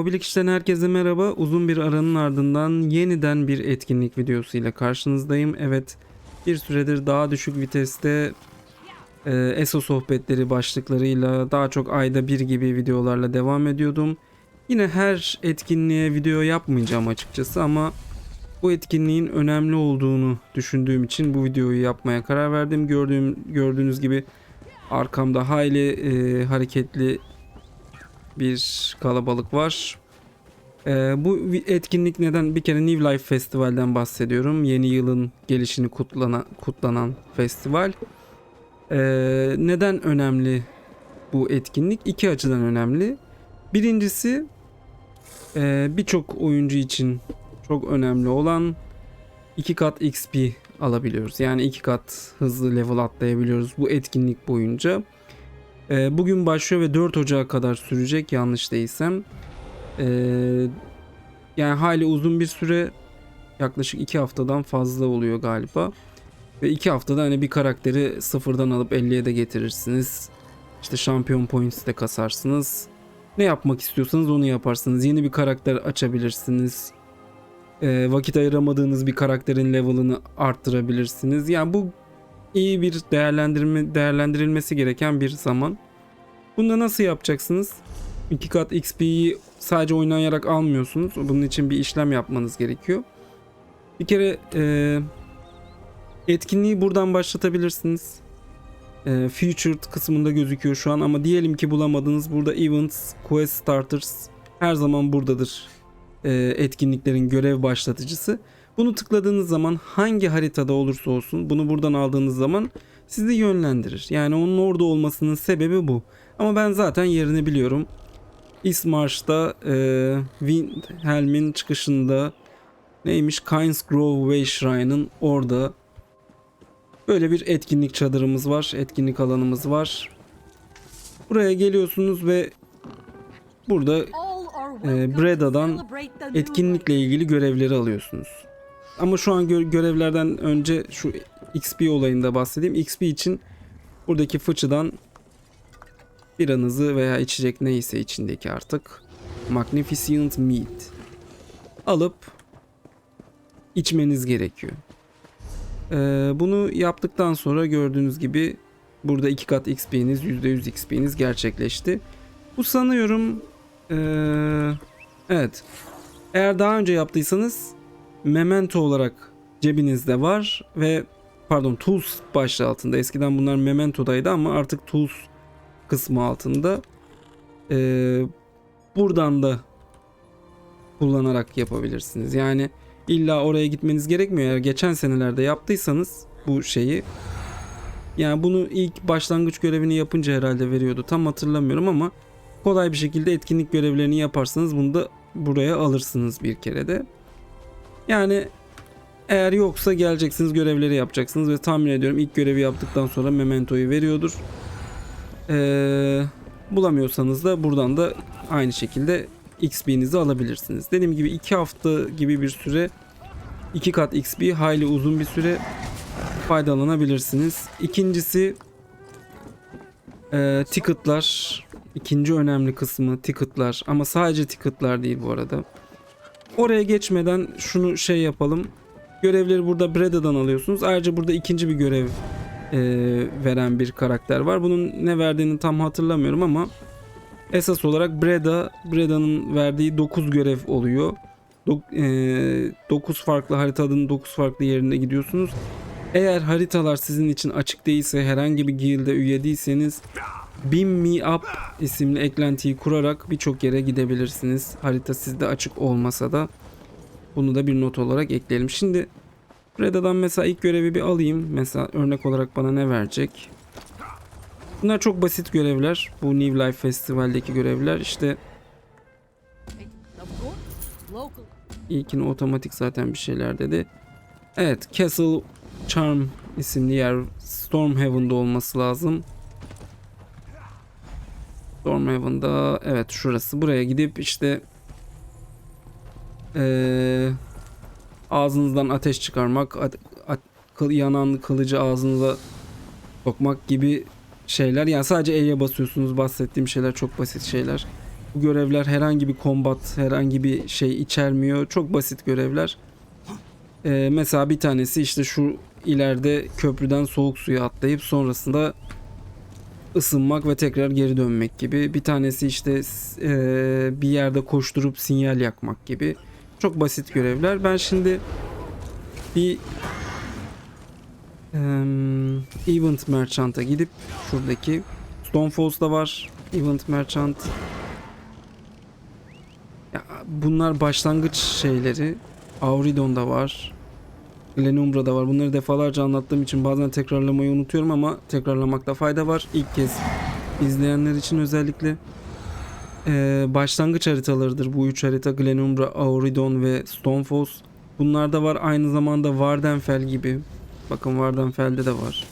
Hobilik işten herkese merhaba. Uzun bir aranın ardından yeniden bir etkinlik videosu ile karşınızdayım. Evet bir süredir daha düşük viteste e, ESO sohbetleri başlıklarıyla daha çok ayda bir gibi videolarla devam ediyordum. Yine her etkinliğe video yapmayacağım açıkçası ama bu etkinliğin önemli olduğunu düşündüğüm için bu videoyu yapmaya karar verdim. Gördüğüm gördüğünüz gibi arkamda hayli e, hareketli bir kalabalık var. Ee, bu etkinlik neden bir kere New Life Festival'den bahsediyorum. Yeni yılın gelişini kutlana, kutlanan festival. Ee, neden önemli bu etkinlik? İki açıdan önemli. Birincisi e, birçok oyuncu için çok önemli olan iki kat XP alabiliyoruz. Yani iki kat hızlı level atlayabiliyoruz bu etkinlik boyunca. Ee, bugün başlıyor ve 4 Ocağı kadar sürecek yanlış değilsem. Ee, yani hali uzun bir süre yaklaşık 2 haftadan fazla oluyor galiba. Ve 2 haftada hani bir karakteri sıfırdan alıp 50'ye de getirirsiniz. İşte şampiyon points de kasarsınız. Ne yapmak istiyorsanız onu yaparsınız. Yeni bir karakter açabilirsiniz. Ee, vakit ayıramadığınız bir karakterin level'ını arttırabilirsiniz. Yani bu iyi bir değerlendirme değerlendirilmesi gereken bir zaman. Bunda nasıl yapacaksınız? 2 kat XP'yi sadece oynayarak almıyorsunuz. Bunun için bir işlem yapmanız gerekiyor. Bir kere e, etkinliği buradan başlatabilirsiniz. E, featured kısmında gözüküyor şu an ama diyelim ki bulamadınız. Burada events, quest starters her zaman buradadır. E, etkinliklerin görev başlatıcısı. Bunu tıkladığınız zaman hangi haritada olursa olsun bunu buradan aldığınız zaman sizi yönlendirir. Yani onun orada olmasının sebebi bu. Ama ben zaten yerini biliyorum. Ismarsh'ta e, Windhelm'in çıkışında neymiş Kynes Grove Way Shrine'ın orada böyle bir etkinlik çadırımız var. Etkinlik alanımız var. Buraya geliyorsunuz ve burada e, Breda'dan etkinlikle ilgili görevleri alıyorsunuz. Ama şu an gö- görevlerden önce şu XP olayında bahsedeyim. XP için buradaki fıçıdan biranızı veya içecek neyse içindeki artık Magnificent Meat alıp içmeniz gerekiyor. Ee, bunu yaptıktan sonra gördüğünüz gibi burada iki kat XP'niz %100 XP'niz gerçekleşti. Bu sanıyorum ee, evet eğer daha önce yaptıysanız Memento olarak cebinizde var ve pardon Tools başlığı altında. Eskiden bunlar Memento'daydı ama artık Tools kısmı altında. Ee, buradan da kullanarak yapabilirsiniz. Yani illa oraya gitmeniz gerekmiyor. Eğer geçen senelerde yaptıysanız bu şeyi yani bunu ilk başlangıç görevini yapınca herhalde veriyordu. Tam hatırlamıyorum ama kolay bir şekilde etkinlik görevlerini yaparsanız bunu da buraya alırsınız bir kere de. Yani eğer yoksa geleceksiniz görevleri yapacaksınız ve tahmin ediyorum ilk görevi yaptıktan sonra mementoyu veriyordur. Ee, bulamıyorsanız da buradan da aynı şekilde XP'nizi alabilirsiniz. Dediğim gibi 2 hafta gibi bir süre 2 kat XP hayli uzun bir süre faydalanabilirsiniz. İkincisi e, ticketlar. İkinci önemli kısmı ticketlar ama sadece ticketlar değil bu arada. Oraya geçmeden şunu şey yapalım. Görevleri burada Breda'dan alıyorsunuz. Ayrıca burada ikinci bir görev e, veren bir karakter var. Bunun ne verdiğini tam hatırlamıyorum ama esas olarak Breda, Breda'nın verdiği 9 görev oluyor. 9 farklı haritanın 9 farklı yerine gidiyorsunuz. Eğer haritalar sizin için açık değilse herhangi bir guild'e üye değilseniz Beam Me Up isimli eklentiyi kurarak birçok yere gidebilirsiniz. Harita sizde açık olmasa da bunu da bir not olarak ekleyelim. Şimdi Reda'dan mesela ilk görevi bir alayım. Mesela örnek olarak bana ne verecek? Bunlar çok basit görevler. Bu New Life Festival'deki görevler. İşte ilkini otomatik zaten bir şeyler dedi. Evet Castle Charm isimli yer Stormhaven'da olması lazım. Stormhaven'da evet şurası. Buraya gidip işte ee, ağzınızdan ateş çıkarmak, at- at- kıl- yanan kılıcı ağzınıza sokmak gibi şeyler. Yani sadece E'ye basıyorsunuz. Bahsettiğim şeyler çok basit şeyler. Bu görevler herhangi bir kombat, herhangi bir şey içermiyor. Çok basit görevler. Ee, mesela bir tanesi işte şu ileride köprüden soğuk suya atlayıp sonrasında ısınmak ve tekrar geri dönmek gibi. Bir tanesi işte eee, bir yerde koşturup sinyal yakmak gibi. Çok basit görevler. Ben şimdi bir em, Event Merchant'a gidip şuradaki Stonefalls'da var. Event Merchant. Ya, bunlar başlangıç şeyleri. Auridon'da var. Glenumbra'da var. Bunları defalarca anlattığım için bazen tekrarlamayı unutuyorum ama tekrarlamakta fayda var. İlk kez izleyenler için özellikle. Ee, başlangıç haritalarıdır bu üç harita. Glenumbra, Auridon ve Stonefalls. Bunlarda var. Aynı zamanda Vardenfell gibi. Bakın Vardenfell'de de var.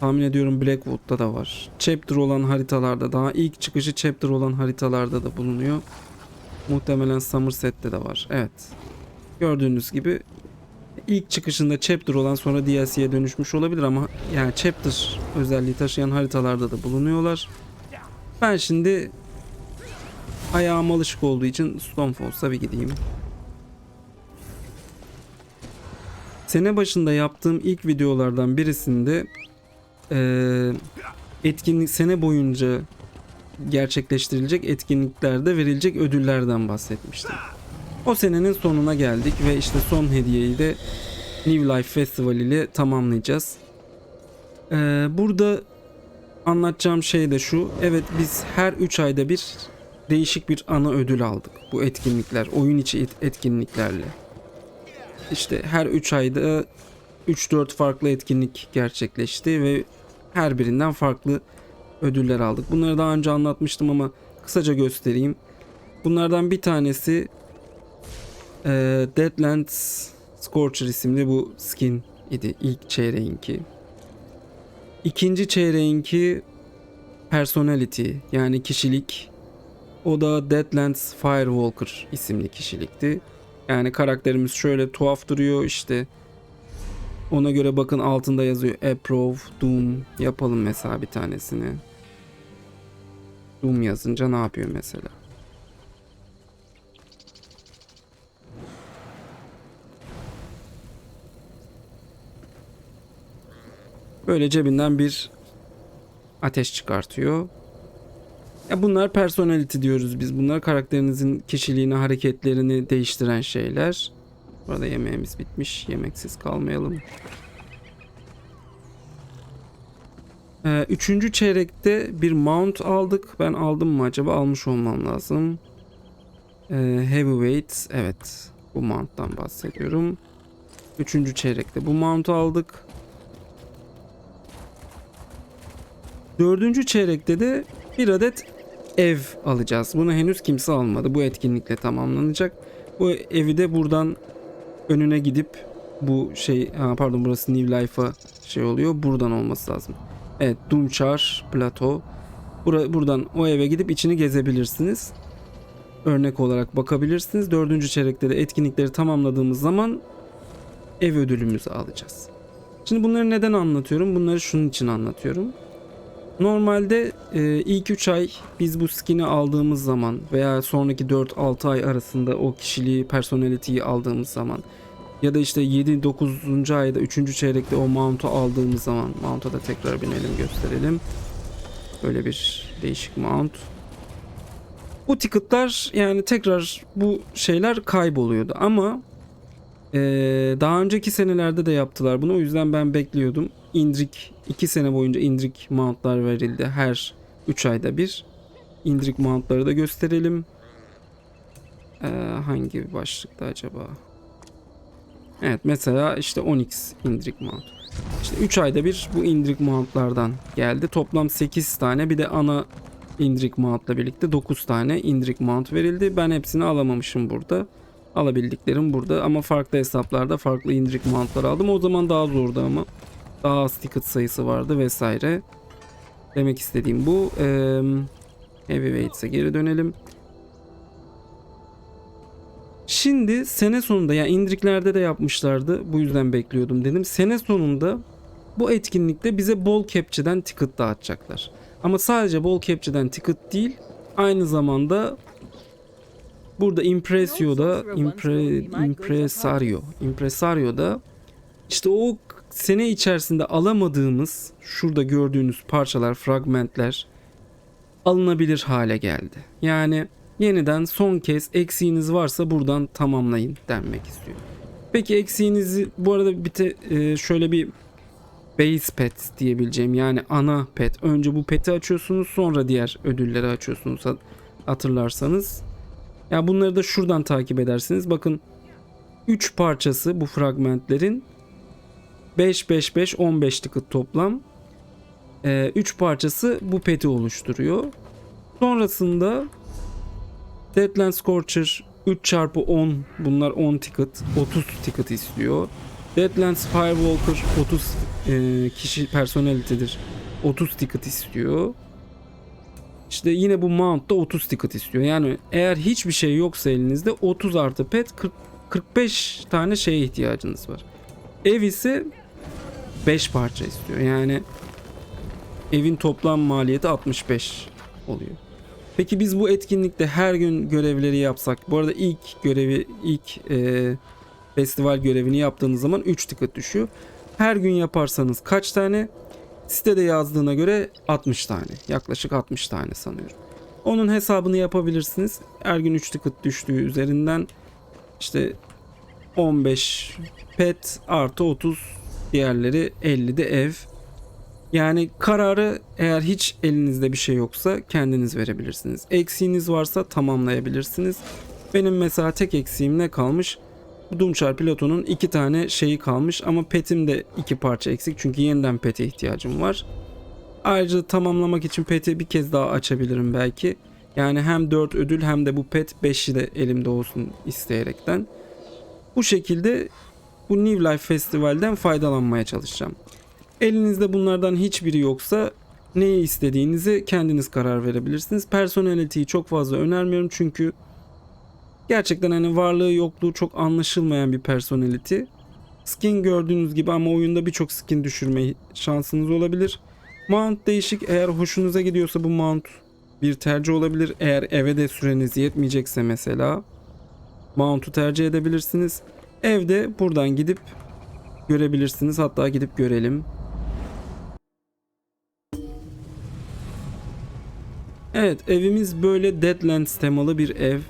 Tahmin ediyorum Blackwood'da da var. Chapter olan haritalarda daha ilk çıkışı chapter olan haritalarda da bulunuyor. Muhtemelen Somerset'te de var. Evet. Gördüğünüz gibi ilk çıkışında chapter olan sonra DLC'ye dönüşmüş olabilir ama yani chapter özelliği taşıyan haritalarda da bulunuyorlar. Ben şimdi ayağım alışık olduğu için Stonefalls'a bir gideyim. Sene başında yaptığım ilk videolardan birisinde eee, etkinlik sene boyunca gerçekleştirilecek etkinliklerde verilecek ödüllerden bahsetmiştim. O senenin sonuna geldik ve işte son hediyeyi de New Life Festival ile tamamlayacağız. Ee, burada anlatacağım şey de şu. Evet biz her 3 ayda bir değişik bir ana ödül aldık. Bu etkinlikler, oyun içi et- etkinliklerle. İşte her 3 ayda 3-4 farklı etkinlik gerçekleşti ve her birinden farklı ödüller aldık. Bunları daha önce anlatmıştım ama kısaca göstereyim. Bunlardan bir tanesi ee, Deadlands Scorcher isimli bu skin idi ilk çeyreğinki. İkinci çeyreğinki personality yani kişilik. O da Deadlands Firewalker isimli kişilikti. Yani karakterimiz şöyle tuhaf duruyor işte. Ona göre bakın altında yazıyor Approve, Doom yapalım mesela bir tanesini. Doom yazınca ne yapıyor mesela? Böyle cebinden bir ateş çıkartıyor. Ya bunlar personality diyoruz biz. Bunlar karakterinizin kişiliğini, hareketlerini değiştiren şeyler. Burada yemeğimiz bitmiş. Yemeksiz kalmayalım. Ee, üçüncü çeyrekte bir mount aldık. Ben aldım mı acaba? Almış olmam lazım. Ee, heavyweight. Evet. Bu mount'tan bahsediyorum. Üçüncü çeyrekte bu mount'u aldık. Dördüncü çeyrekte de bir adet ev alacağız. Bunu henüz kimse almadı. Bu etkinlikle tamamlanacak. Bu evi de buradan önüne gidip bu şey ha, pardon burası New Life'a şey oluyor. Buradan olması lazım. Evet Doomchar Plateau. Bura, buradan o eve gidip içini gezebilirsiniz. Örnek olarak bakabilirsiniz. Dördüncü çeyrekte de etkinlikleri tamamladığımız zaman ev ödülümüzü alacağız. Şimdi bunları neden anlatıyorum? Bunları şunun için anlatıyorum. Normalde e, ilk 3 ay biz bu skin'i aldığımız zaman veya sonraki 4-6 ay arasında o kişiliği, personality'yi aldığımız zaman ya da işte 7-9. ayda 3. çeyrekte o mount'u aldığımız zaman mount'a da tekrar binelim gösterelim. Böyle bir değişik mount. Bu ticket'lar yani tekrar bu şeyler kayboluyordu ama ee, daha önceki senelerde de yaptılar bunu. O yüzden ben bekliyordum. Indrik 2 sene boyunca Indrik mountlar verildi. Her 3 ayda bir. Indrik mountları da gösterelim. Ee, hangi başlıkta acaba? Evet mesela işte Onyx Indrik mount. İşte 3 ayda bir bu Indrik mountlardan geldi. Toplam 8 tane bir de ana Indrik mountla birlikte 9 tane Indrik mount verildi. Ben hepsini alamamışım burada alabildiklerim burada ama farklı hesaplarda farklı indirik mountlar aldım. O zaman daha zordu ama daha az ticket sayısı vardı vesaire. Demek istediğim bu. Ee, Heavyweights'e geri dönelim. Şimdi sene sonunda yani indiriklerde de yapmışlardı. Bu yüzden bekliyordum dedim. Sene sonunda bu etkinlikte bize bol capture'den ticket dağıtacaklar. Ama sadece bol capture'den ticket değil Aynı zamanda burada Impresio'da impre, Impresario Impresario'da işte o sene içerisinde alamadığımız şurada gördüğünüz parçalar, fragmentler alınabilir hale geldi. Yani yeniden son kez eksiğiniz varsa buradan tamamlayın denmek istiyor. Peki eksiğinizi bu arada bir de e, şöyle bir base pet diyebileceğim yani ana pet. Önce bu peti açıyorsunuz sonra diğer ödülleri açıyorsunuz hat- hatırlarsanız. Ya bunları da şuradan takip edersiniz. Bakın 3 parçası bu fragmentlerin 5 5 5 15 ticket toplam. 3 parçası bu peti oluşturuyor. Sonrasında Deadland Scorcher 3 çarpı 10 bunlar 10 ticket 30 ticket istiyor. Deadlands Firewalker 30 e, kişi personality'dir. 30 ticket istiyor. İşte yine bu mount da 30 ticket istiyor. Yani eğer hiçbir şey yoksa elinizde 30 artı pet 40, 45 tane şeye ihtiyacınız var. Ev ise 5 parça istiyor. Yani evin toplam maliyeti 65 oluyor. Peki biz bu etkinlikte her gün görevleri yapsak. Bu arada ilk görevi ilk e, festival görevini yaptığınız zaman 3 ticket düşüyor. Her gün yaparsanız kaç tane? Sitede yazdığına göre 60 tane. Yaklaşık 60 tane sanıyorum. Onun hesabını yapabilirsiniz. Her gün 3 ticket düştüğü üzerinden işte 15 pet artı 30 diğerleri 50 de ev. Yani kararı eğer hiç elinizde bir şey yoksa kendiniz verebilirsiniz. Eksiğiniz varsa tamamlayabilirsiniz. Benim mesela tek eksiğim ne kalmış? Doomchar pilotunun iki tane şeyi kalmış ama petim de iki parça eksik çünkü yeniden pete ihtiyacım var. Ayrıca tamamlamak için peti bir kez daha açabilirim belki. Yani hem 4 ödül hem de bu pet 5'i de elimde olsun isteyerekten. Bu şekilde bu New Life Festival'den faydalanmaya çalışacağım. Elinizde bunlardan hiçbiri yoksa neyi istediğinizi kendiniz karar verebilirsiniz. Personality'yi çok fazla önermiyorum çünkü gerçekten hani varlığı yokluğu çok anlaşılmayan bir personality. Skin gördüğünüz gibi ama oyunda birçok skin düşürme şansınız olabilir. Mount değişik eğer hoşunuza gidiyorsa bu mount bir tercih olabilir. Eğer eve de süreniz yetmeyecekse mesela mount'u tercih edebilirsiniz. Evde buradan gidip görebilirsiniz. Hatta gidip görelim. Evet evimiz böyle Deadlands temalı bir ev.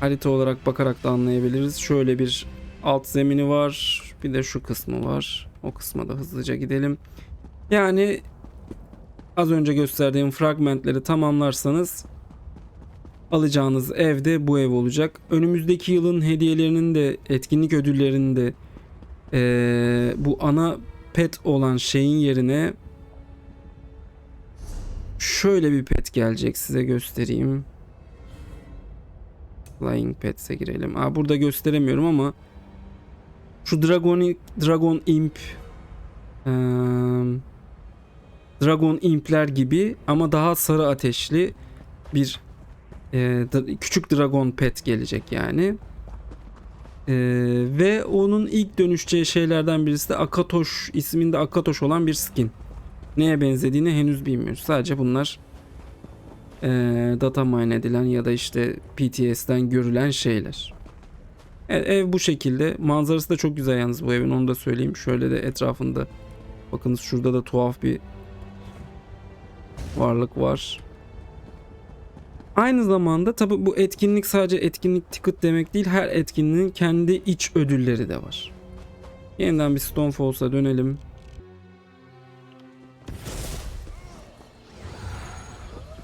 Harita olarak bakarak da anlayabiliriz. Şöyle bir alt zemini var. Bir de şu kısmı var. O kısma da hızlıca gidelim. Yani az önce gösterdiğim fragmentleri tamamlarsanız alacağınız ev de bu ev olacak. Önümüzdeki yılın hediyelerinin de etkinlik ödüllerinin de eee, bu ana pet olan şeyin yerine şöyle bir pet gelecek size göstereyim. Flying Pets'e girelim. Aa, burada gösteremiyorum ama şu Dragon Dragon Imp eee, Dragon Imp'ler gibi ama daha sarı ateşli bir da- küçük Dragon Pet gelecek yani. Eee, ve onun ilk dönüşeceği şeylerden birisi de Akatosh isminde Akatosh olan bir skin. Neye benzediğini henüz bilmiyoruz. Sadece bunlar eee, data mine edilen ya da işte PTS'den görülen şeyler. E- ev bu şekilde. Manzarası da çok güzel yalnız bu evin onu da söyleyeyim. Şöyle de etrafında bakınız şurada da tuhaf bir varlık var. Aynı zamanda tabi bu etkinlik sadece etkinlik ticket demek değil. Her etkinliğin kendi iç ödülleri de var. Yeniden bir Stonefalls'a dönelim.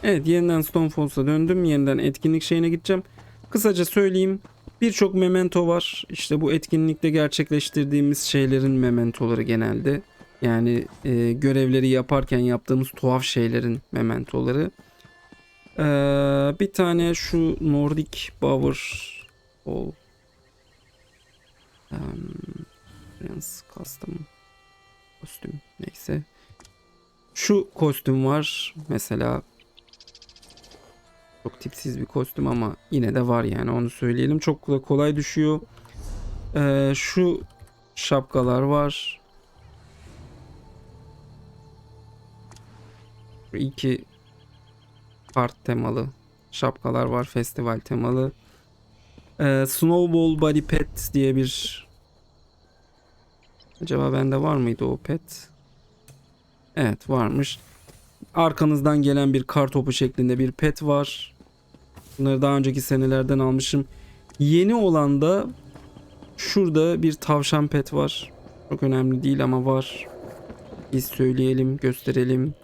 Evet yeniden Stonefalls'a döndüm. Yeniden etkinlik şeyine gideceğim. Kısaca söyleyeyim. Birçok memento var. İşte bu etkinlikte gerçekleştirdiğimiz şeylerin mementoları genelde. Yani e, görevleri yaparken yaptığımız tuhaf şeylerin mementoları. Ee, bir tane şu Nordic Power Hall. Um, Custom kostüm neyse. Şu kostüm var mesela çok tipsiz bir kostüm ama yine de var yani onu söyleyelim. Çok da kolay düşüyor. Ee, şu şapkalar var. Şu iki Kart temalı şapkalar var. Festival temalı. Ee, Snowball Body Pet diye bir Acaba bende var mıydı o pet? Evet varmış. Arkanızdan gelen bir kar topu şeklinde bir pet var. Bunları daha önceki senelerden almışım. Yeni olan da şurada bir tavşan pet var. Çok önemli değil ama var. Biz söyleyelim, gösterelim.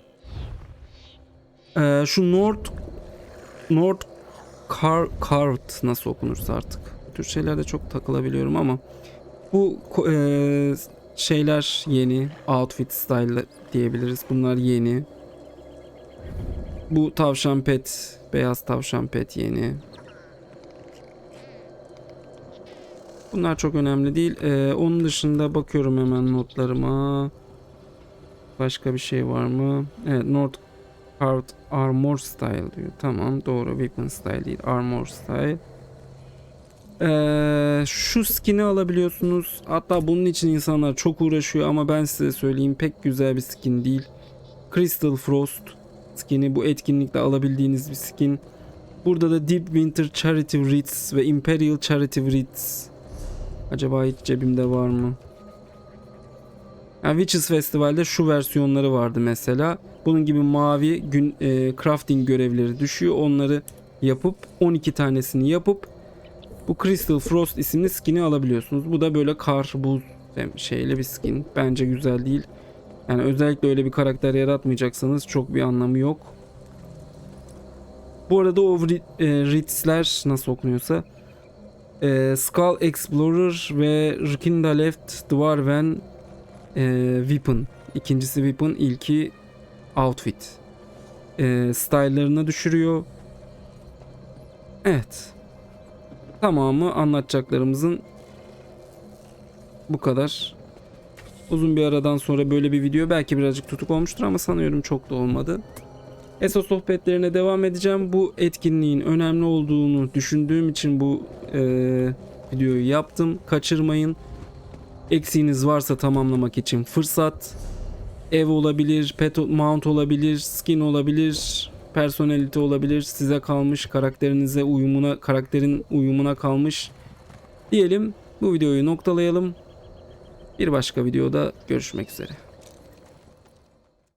Ee, şu North North Car Cart nasıl okunursa artık. Bu tür şeylerde çok takılabiliyorum ama bu eee, şeyler yeni. Outfit style diyebiliriz. Bunlar yeni. Bu tavşan pet, beyaz tavşan pet yeni. Bunlar çok önemli değil. Eee, onun dışında bakıyorum hemen notlarıma. Başka bir şey var mı? Evet, North Card Armor Style diyor. Tamam, doğru. Weapon Style değil, Armor Style. Ee, şu skin'i alabiliyorsunuz. Hatta bunun için insanlar çok uğraşıyor ama ben size söyleyeyim pek güzel bir skin değil. Crystal Frost skin'i bu etkinlikte alabildiğiniz bir skin. Burada da Deep Winter Charity Wreaths ve Imperial Charity Wreaths. Acaba hiç cebimde var mı? Yani Witches Festival'de şu versiyonları vardı mesela. Bunun gibi mavi gün e, crafting görevleri düşüyor. Onları yapıp 12 tanesini yapıp bu Crystal Frost isimli skin'i alabiliyorsunuz. Bu da böyle kar, buz şeyli bir skin. Bence güzel değil. Yani özellikle öyle bir karakter yaratmayacaksanız çok bir anlamı yok. Bu arada o e, Ritz'ler nasıl okunuyorsa e, Skull Explorer ve Rkinda Left Dwarven e, Weapon. İkincisi Weapon, ilki Outfit. E, style'larını düşürüyor. Evet tamamı anlatacaklarımızın bu kadar. Uzun bir aradan sonra böyle bir video belki birazcık tutuk olmuştur ama sanıyorum çok da olmadı. ESO sohbetlerine devam edeceğim. Bu etkinliğin önemli olduğunu düşündüğüm için bu e, videoyu yaptım. Kaçırmayın. Eksiğiniz varsa tamamlamak için fırsat. Ev olabilir, pet mount olabilir, skin olabilir, personalite olabilir. Size kalmış, karakterinize uyumuna, karakterin uyumuna kalmış. Diyelim bu videoyu noktalayalım. Bir başka videoda görüşmek üzere.